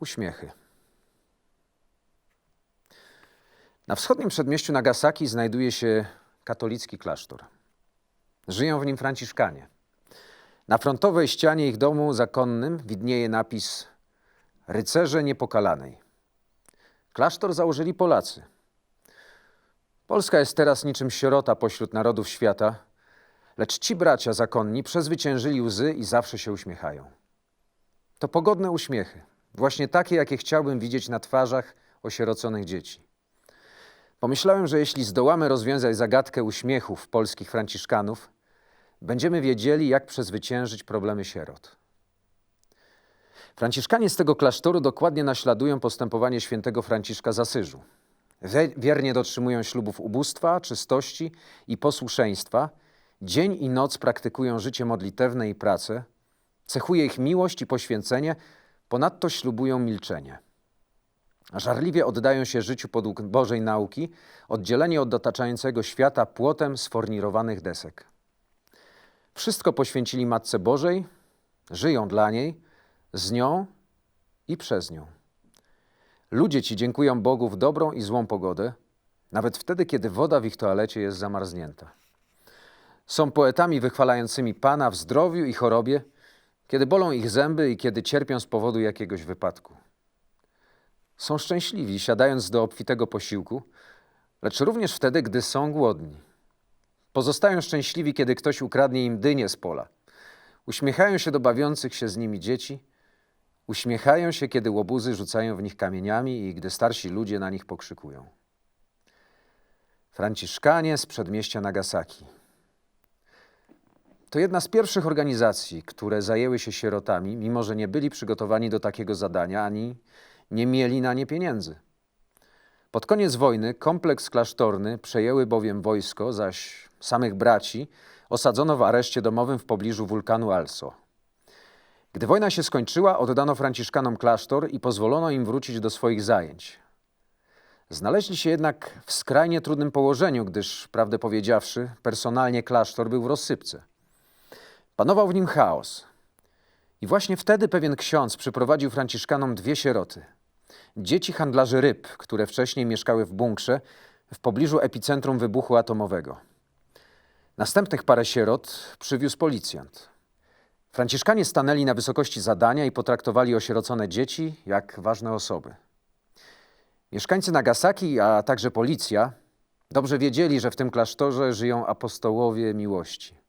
Uśmiechy. Na wschodnim przedmieściu Nagasaki znajduje się katolicki klasztor. Żyją w nim Franciszkanie. Na frontowej ścianie ich domu zakonnym widnieje napis Rycerze Niepokalanej. Klasztor założyli Polacy. Polska jest teraz niczym sierota pośród narodów świata, lecz ci bracia zakonni przezwyciężyli łzy i zawsze się uśmiechają. To pogodne uśmiechy, właśnie takie, jakie chciałbym widzieć na twarzach osieroconych dzieci. Pomyślałem, że jeśli zdołamy rozwiązać zagadkę uśmiechów polskich franciszkanów, będziemy wiedzieli, jak przezwyciężyć problemy sierot. Franciszkanie z tego klasztoru dokładnie naśladują postępowanie świętego Franciszka z Asyżu. Wiernie dotrzymują ślubów ubóstwa, czystości i posłuszeństwa. Dzień i noc praktykują życie modlitewne i pracę. Cechuje ich miłość i poświęcenie, ponadto ślubują milczenie. Żarliwie oddają się życiu podług Bożej nauki, oddzieleni od otaczającego świata płotem sfornirowanych desek. Wszystko poświęcili Matce Bożej, żyją dla niej, z nią i przez nią. Ludzie ci dziękują Bogu w dobrą i złą pogodę, nawet wtedy, kiedy woda w ich toalecie jest zamarznięta. Są poetami wychwalającymi Pana w zdrowiu i chorobie, kiedy bolą ich zęby i kiedy cierpią z powodu jakiegoś wypadku. Są szczęśliwi, siadając do obfitego posiłku, lecz również wtedy, gdy są głodni. Pozostają szczęśliwi, kiedy ktoś ukradnie im dynię z pola. Uśmiechają się do bawiących się z nimi dzieci. Uśmiechają się, kiedy łobuzy rzucają w nich kamieniami i gdy starsi ludzie na nich pokrzykują. Franciszkanie z przedmieścia Nagasaki. To jedna z pierwszych organizacji, które zajęły się sierotami, mimo że nie byli przygotowani do takiego zadania ani nie mieli na nie pieniędzy. Pod koniec wojny kompleks klasztorny przejęły bowiem wojsko, zaś samych braci osadzono w areszcie domowym w pobliżu wulkanu Also. Gdy wojna się skończyła, oddano Franciszkanom klasztor i pozwolono im wrócić do swoich zajęć. Znaleźli się jednak w skrajnie trudnym położeniu, gdyż, prawdę powiedziawszy, personalnie klasztor był w rozsypce. Panował w nim chaos. I właśnie wtedy pewien ksiądz przyprowadził Franciszkanom dwie sieroty. Dzieci handlarzy ryb, które wcześniej mieszkały w bunkrze w pobliżu epicentrum wybuchu atomowego. Następnych parę sierot przywiózł policjant. Franciszkanie stanęli na wysokości zadania i potraktowali osierocone dzieci jak ważne osoby. Mieszkańcy Nagasaki, a także policja, dobrze wiedzieli, że w tym klasztorze żyją apostołowie miłości.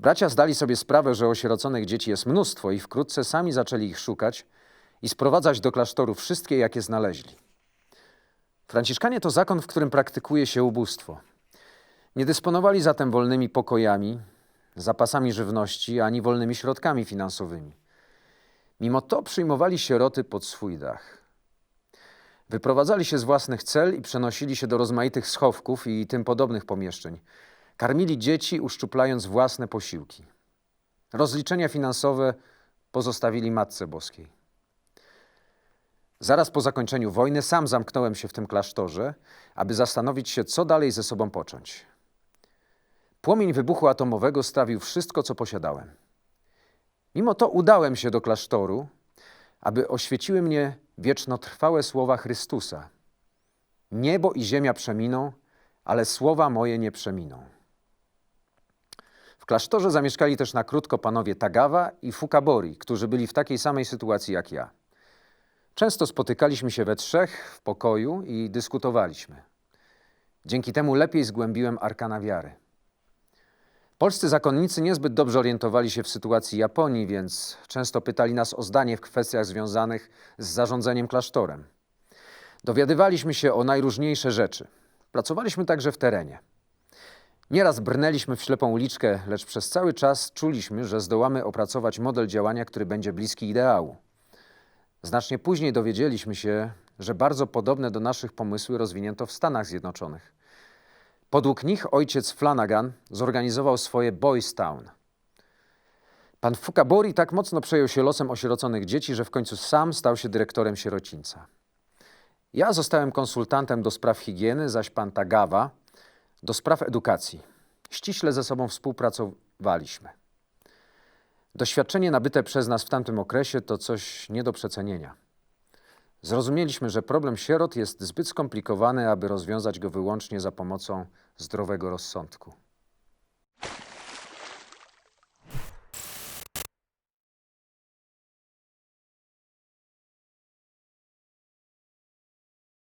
Bracia zdali sobie sprawę, że osieroconych dzieci jest mnóstwo i wkrótce sami zaczęli ich szukać i sprowadzać do klasztoru wszystkie, jakie znaleźli. Franciszkanie to zakon, w którym praktykuje się ubóstwo. Nie dysponowali zatem wolnymi pokojami, zapasami żywności ani wolnymi środkami finansowymi. Mimo to przyjmowali sieroty pod swój dach. Wyprowadzali się z własnych cel i przenosili się do rozmaitych schowków i tym podobnych pomieszczeń. Karmili dzieci, uszczuplając własne posiłki. Rozliczenia finansowe pozostawili Matce Boskiej. Zaraz po zakończeniu wojny sam zamknąłem się w tym klasztorze, aby zastanowić się, co dalej ze sobą począć. Płomień wybuchu atomowego strawił wszystko, co posiadałem. Mimo to udałem się do klasztoru, aby oświeciły mnie wiecznotrwałe słowa Chrystusa. Niebo i ziemia przeminą, ale słowa moje nie przeminą. Klasztorze zamieszkali też na krótko panowie Tagawa i Fukabori, którzy byli w takiej samej sytuacji jak ja. Często spotykaliśmy się we trzech w pokoju i dyskutowaliśmy. Dzięki temu lepiej zgłębiłem arkana wiary. Polscy zakonnicy niezbyt dobrze orientowali się w sytuacji Japonii, więc często pytali nas o zdanie w kwestiach związanych z zarządzeniem klasztorem. Dowiadywaliśmy się o najróżniejsze rzeczy. Pracowaliśmy także w terenie. Nieraz brnęliśmy w ślepą uliczkę, lecz przez cały czas czuliśmy, że zdołamy opracować model działania, który będzie bliski ideału. Znacznie później dowiedzieliśmy się, że bardzo podobne do naszych pomysły rozwinięto w Stanach Zjednoczonych. Podług nich ojciec Flanagan zorganizował swoje Boys Town. Pan Fukabori tak mocno przejął się losem osieroconych dzieci, że w końcu sam stał się dyrektorem sierocińca. Ja zostałem konsultantem do spraw higieny, zaś pan Tagawa do spraw edukacji. Ściśle ze sobą współpracowaliśmy. Doświadczenie nabyte przez nas w tamtym okresie to coś nie do przecenienia. Zrozumieliśmy, że problem sierot jest zbyt skomplikowany, aby rozwiązać go wyłącznie za pomocą zdrowego rozsądku.